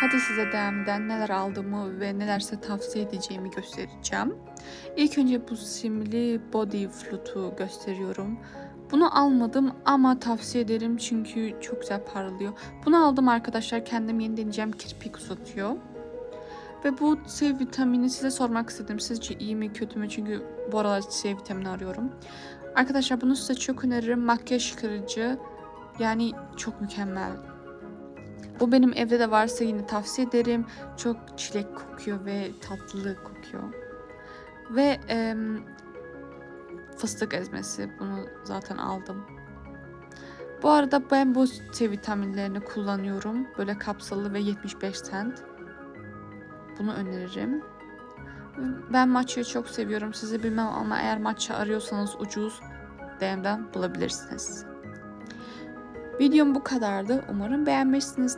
Hadi size DM'den neler aldığımı ve neler size tavsiye edeceğimi göstereceğim. İlk önce bu simli body flute'u gösteriyorum. Bunu almadım ama tavsiye ederim çünkü çok güzel parlıyor. Bunu aldım arkadaşlar. Kendim yeni deneyeceğim. Kirpik uzatıyor. Ve bu C vitamini size sormak istedim. Sizce iyi mi kötü mü? Çünkü bu aralar C vitamini arıyorum. Arkadaşlar bunu size çok öneririm. Makyaj kırıcı. Yani çok mükemmel. Bu benim evde de varsa yine tavsiye ederim. Çok çilek kokuyor ve tatlı kokuyor. Ve em, fıstık ezmesi. Bunu zaten aldım. Bu arada ben bu C vitaminlerini kullanıyorum. Böyle kapsalı ve 75 cent. Bunu öneririm. Ben matcha'yı çok seviyorum. Sizi bilmem ama eğer matcha arıyorsanız ucuz DM'den bulabilirsiniz. Videom bu kadardı. Umarım beğenmişsiniz.